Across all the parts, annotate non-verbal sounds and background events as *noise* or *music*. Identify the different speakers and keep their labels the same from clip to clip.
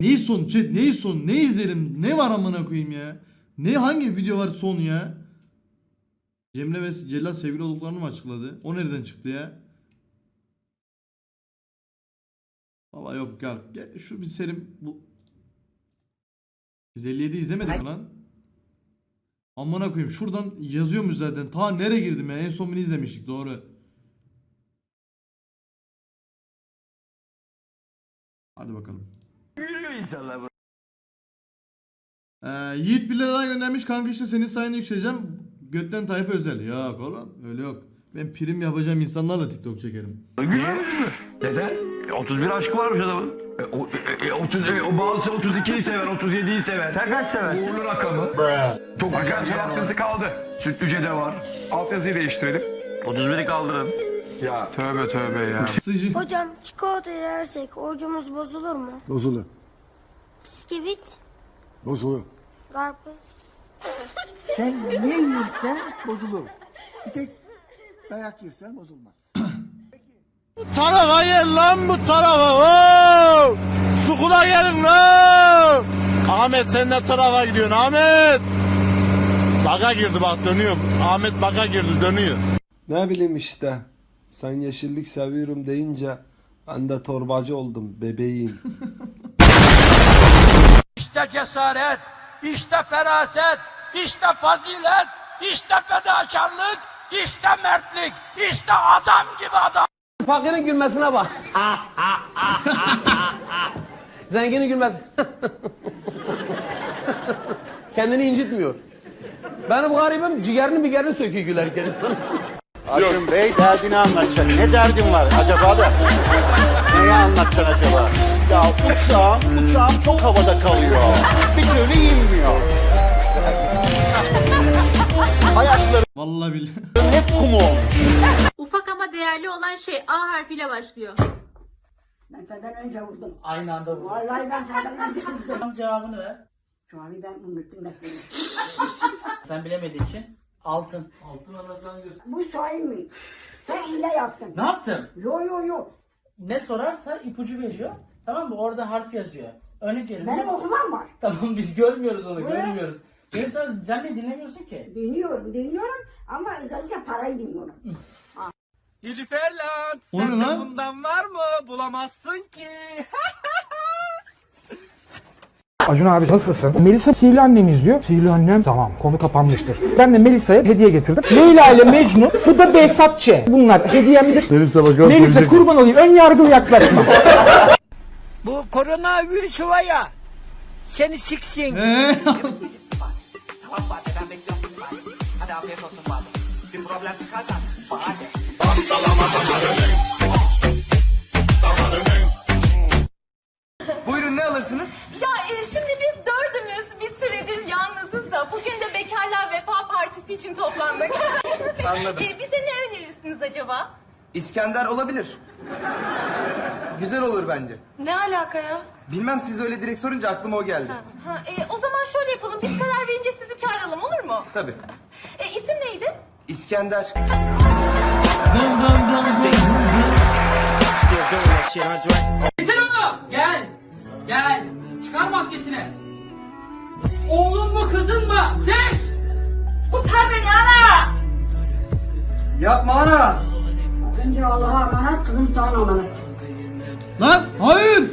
Speaker 1: Neyi son? Chat neyi son? Ne izlerim? Ne var amına koyayım ya? Ne hangi video var son ya? Cemre ve Celal sevgili olduklarını mı açıkladı? O nereden çıktı ya? Baba yok gel. gel şu bir serim bu. Biz 57 izlemedik mi lan? Amına koyayım şuradan yazıyormuş zaten. Ta nereye girdim ya? En son bunu izlemiştik doğru. Hadi bakalım. Ee, Yiğit 1 lira daha göndermiş. Kanka işte senin sayende yükseleceğim. Götten tayfa özel. Yok oğlum öyle yok. Ben prim yapacağım insanlarla TikTok çekerim.
Speaker 2: Niye? Neden? E, 31 aşkı varmış adamın. E, o, e, e, 30, e, o bazısı 32'yi sever, 37'yi sever. Sen kaç seversin? Uğurlu rakamı. Çok güzel bir altyazı kaldı. Sütlüce'de var.
Speaker 3: Altyazıyı değiştirelim.
Speaker 2: 31'i kaldırın.
Speaker 3: Ya tövbe tövbe ya.
Speaker 4: Hocam çikolata yersek orucumuz bozulur mu?
Speaker 5: Bozulur.
Speaker 4: Bisküvit,
Speaker 5: Bozulur.
Speaker 4: karpuz.
Speaker 5: Sen ne yersen bozulur. Bir tek dayak yersen bozulmaz. *clears throat*
Speaker 6: tarafa gel lan bu tarafa. Oo! Sukula gelin lan. Ahmet sen ne tarafa gidiyorsun Ahmet? Baga girdi bak dönüyorum. Ahmet baga girdi dönüyor.
Speaker 7: Ne bileyim işte. Sen yeşillik seviyorum deyince ben de torbacı oldum bebeğim. *laughs*
Speaker 6: İşte cesaret, işte feraset, işte fazilet, işte fedakarlık, işte mertlik, işte adam gibi adam.
Speaker 8: Fakirin gülmesine bak. Zenginin gülmesi. Kendini incitmiyor. Benim garibim ciğerini bigerini söküyor gülerken.
Speaker 9: Akın Bey derdini anlatacaksın. Ne derdin var acaba da? Neyi anlatacaksın acaba? Ya uçağım, uçağım çok havada kalıyor. Bir türlü inmiyor. Ayaklarım
Speaker 1: Vallahi billahi.
Speaker 9: hep kum olmuş.
Speaker 10: Ufak ama değerli olan şey A harfiyle başlıyor.
Speaker 11: Ben senden önce vurdum.
Speaker 8: Aynı anda vurdu.
Speaker 11: Vallahi ben senden önce vurdum.
Speaker 8: Cevabını ver.
Speaker 11: Şu an ben unuttum da seni.
Speaker 8: Sen bilemediğin için altın. Altın anlatan
Speaker 11: Bu Şahin mi? Sen hile yaptın.
Speaker 8: Ne yaptım?
Speaker 11: Yo yo yo.
Speaker 8: Ne sorarsa ipucu veriyor. Tamam mı? Orada harf yazıyor. Örnek veriyorum.
Speaker 11: Benim okumam var.
Speaker 8: Tamam biz görmüyoruz onu,
Speaker 11: Ne?
Speaker 8: görmüyoruz. Benim sana, sen beni dinlemiyorsun ki.
Speaker 11: Dinliyorum, dinliyorum ama özellikle parayı dinliyorum. *laughs*
Speaker 6: Nilüfer lan.
Speaker 1: O ne lan?
Speaker 6: bundan var mı? Bulamazsın ki. *laughs*
Speaker 12: Acun abi nasılsın? Melisa Sihirli Annem izliyor. Sihirli Annem tamam konu kapanmıştır. Ben de Melisa'ya hediye getirdim. Leyla ile Mecnun bu da Behzat Ç. Bunlar hediyemdir. Melisa bakalım. Melisa kurban olayım ön yargılı yaklaşma.
Speaker 6: Bu koronavirüs var ya. Seni siksin.
Speaker 1: Ee,
Speaker 3: Buyurun ne alırsınız?
Speaker 10: Ya e, şimdi biz dördümüz bir süredir yalnızız da bugün de Bekarlar Vefa Partisi için toplandık. *laughs*
Speaker 3: Anladım.
Speaker 10: E, bize ne önerirsiniz acaba?
Speaker 3: İskender olabilir. Güzel olur bence.
Speaker 10: Ne alaka ya?
Speaker 3: Bilmem siz öyle direkt sorunca aklıma o geldi.
Speaker 10: Ha, e, o zaman şöyle yapalım biz karar verince sizi çağıralım olur mu?
Speaker 3: Tabii.
Speaker 10: E, isim neydi?
Speaker 3: İskender.
Speaker 8: Gel. Gel. Çıkar maskesini. Oğlun mu kızın mı? Seç. Kurtar beni ana.
Speaker 3: Yapma ana.
Speaker 11: Önce Allah'a emanet, kızım sana emanet.
Speaker 1: lan hayır.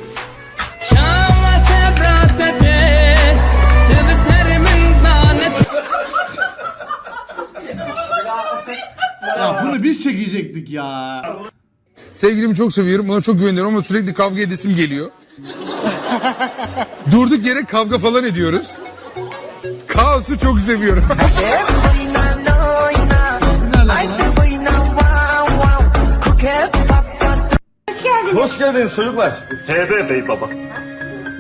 Speaker 1: Ya bunu biz çekecektik ya.
Speaker 6: Sevgilimi çok seviyorum. Ona çok güveniyorum ama sürekli kavga edesim geliyor. Durduk yere kavga falan ediyoruz. Kaosu çok seviyorum.
Speaker 9: Geldiniz çocuklar. HB Bey baba.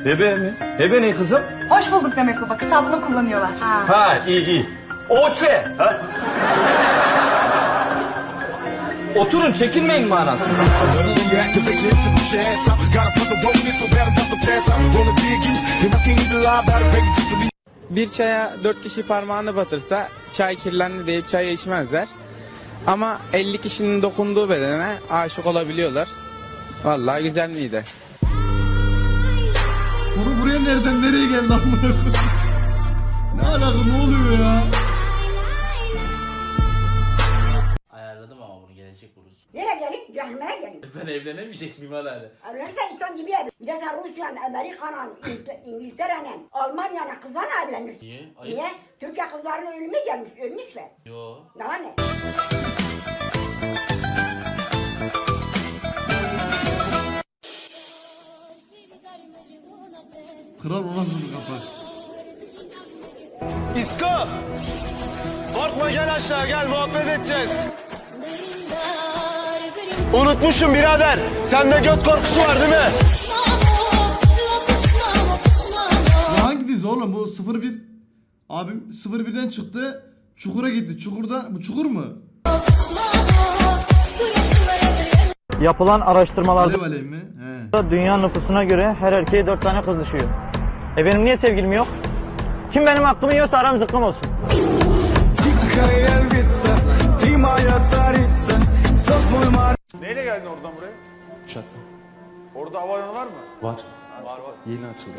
Speaker 9: HB mi? HB ne kızım?
Speaker 10: Hoş bulduk demek baba kısaltma kullanıyorlar. Ha.
Speaker 9: Ha iyi iyi. Oçe. Ha? Oturun çekinmeyin manası.
Speaker 6: Bir çaya dört kişi parmağını batırsa çay kirlendi deyip çay içmezler. Ama 50 kişinin dokunduğu bedene aşık olabiliyorlar. Vallahi güzel miydi?
Speaker 1: Bunu Türkiye nereden nereye geldi amına koyayım? Ne alaka ne oluyor ya?
Speaker 8: Ayarladım ama bunu gelecek buluruz.
Speaker 11: Nereye gelin? Cehenneme gelin. *laughs*
Speaker 8: Ben evlenemeyecek miyim hala?
Speaker 11: Evlenirsen insan gibi evlen. Bir de sen Rusya'nın, Amerika'nın, İngil- İngiltere'nin, Almanya'nın kızlarla evlenirsin.
Speaker 8: Niye? Ayıp.
Speaker 11: Niye? Türkiye kızlarının ölümü gelmiş, ölmüşler.
Speaker 8: Yo.
Speaker 11: Daha ne?
Speaker 1: Kral o nasıl bir kapak?
Speaker 6: İsko! Korkma gel aşağı gel muhabbet edeceğiz. Unutmuşum birader. Sende göt korkusu var değil mi?
Speaker 1: Bu hangi dizi oğlum? Bu 01 Abim 01'den çıktı. Çukur'a gitti. Çukur'da bu Çukur mu?
Speaker 13: Yapılan araştırmalarda
Speaker 1: Alev Alev mi? He.
Speaker 13: dünya nüfusuna göre her erkeğe 4 tane kız düşüyor. E benim niye sevgilim yok? Kim benim hakkımı yiyorsa aram zıkkım olsun.
Speaker 6: Neyle geldin oradan buraya?
Speaker 7: Uçakla.
Speaker 6: Orada havaalanı var mı?
Speaker 7: Var. Yeni açıldı.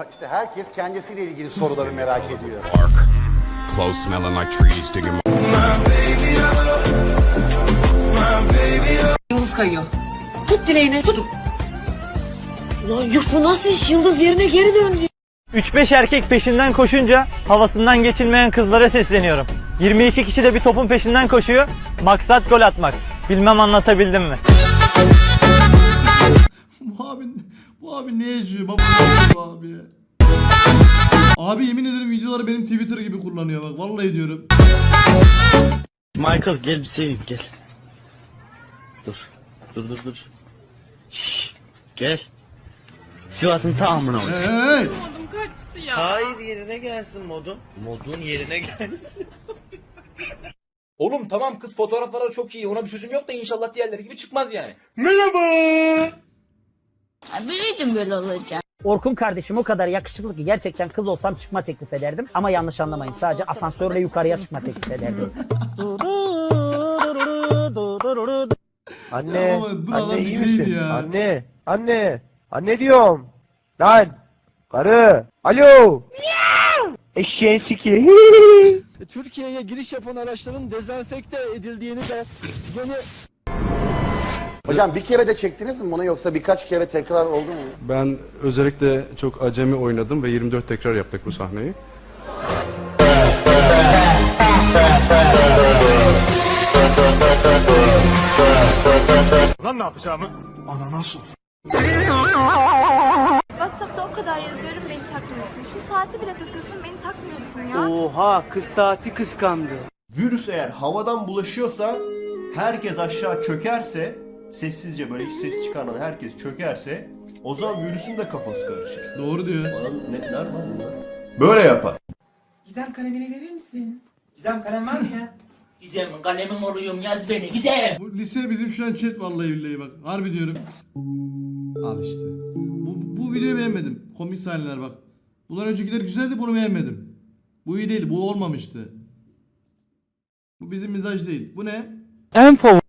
Speaker 7: *laughs*
Speaker 9: İşte herkes kendisiyle ilgili soruları merak ediyor.
Speaker 14: Clothes smelling like trees, digging
Speaker 8: Yıldız kayıyor. Tut dileğini tut. Ulan yuh bu nasıl iş? Yıldız yerine geri döndü.
Speaker 13: 3-5 erkek peşinden koşunca havasından geçilmeyen kızlara sesleniyorum. 22 kişi de bir topun peşinden koşuyor. Maksat gol atmak. Bilmem anlatabildim mi?
Speaker 1: Bu abi bu abi ne yaşıyor baba bu abi ya. Abi yemin ederim videoları benim Twitter gibi kullanıyor bak vallahi diyorum.
Speaker 13: Michael gel bir seveyim gel. Dur. Dur dur dur. Şşş. Gel. Sivas'ın tamamına
Speaker 1: Hey, hey, hey.
Speaker 13: Hayır yerine gelsin modun. Modun yerine gel. *laughs*
Speaker 8: Oğlum tamam kız fotoğrafları çok iyi. Ona bir sözüm yok da inşallah diğerleri gibi çıkmaz yani.
Speaker 4: Biliyordum böyle olacak.
Speaker 13: Orkun kardeşim o kadar yakışıklı ki gerçekten kız olsam çıkma teklif ederdim. Ama yanlış anlamayın sadece asansörle yukarıya çıkma teklif ederdim.
Speaker 1: Anne, *laughs* ya baba, dur adam bir gireydi ya.
Speaker 13: Anne, anne, anne diyorum. Lan, karı, alo. Eşeğin siki. *laughs*
Speaker 7: Türkiye'ye giriş yapan araçların dezenfekte edildiğini de yeni
Speaker 9: Hocam bir kere de çektiniz mi bunu yoksa birkaç kere tekrar oldu mu?
Speaker 7: Ben özellikle çok acemi oynadım ve 24 tekrar yaptık bu sahneyi.
Speaker 6: Lan ne yapacağımı?
Speaker 10: WhatsApp'ta o kadar yazıyorum beni takmıyorsun. Şu saati bile takıyorsun beni takmıyorsun ya.
Speaker 13: Oha kız saati kıskandı.
Speaker 6: Virüs eğer havadan bulaşıyorsa herkes aşağı çökerse sessizce böyle hiç ses çıkarmadan herkes çökerse o zaman virüsün de kafası karışır.
Speaker 1: Doğru diyor.
Speaker 6: Lan ne, nerede bunlar? Böyle yapar.
Speaker 8: Gizem kalemini verir misin? Gizem kalem var mı ya? Gizem kalemim oluyorum yaz beni Gizem.
Speaker 1: Bu lise bizim şu an chat vallahi billahi bak. Harbi diyorum. Al işte. Bu, bu videoyu beğenmedim. Komik sahneler bak. Bundan öncekiler güzeldi bunu beğenmedim. Bu iyi değil bu olmamıştı. Bu bizim mizaj değil. Bu ne?
Speaker 13: En favori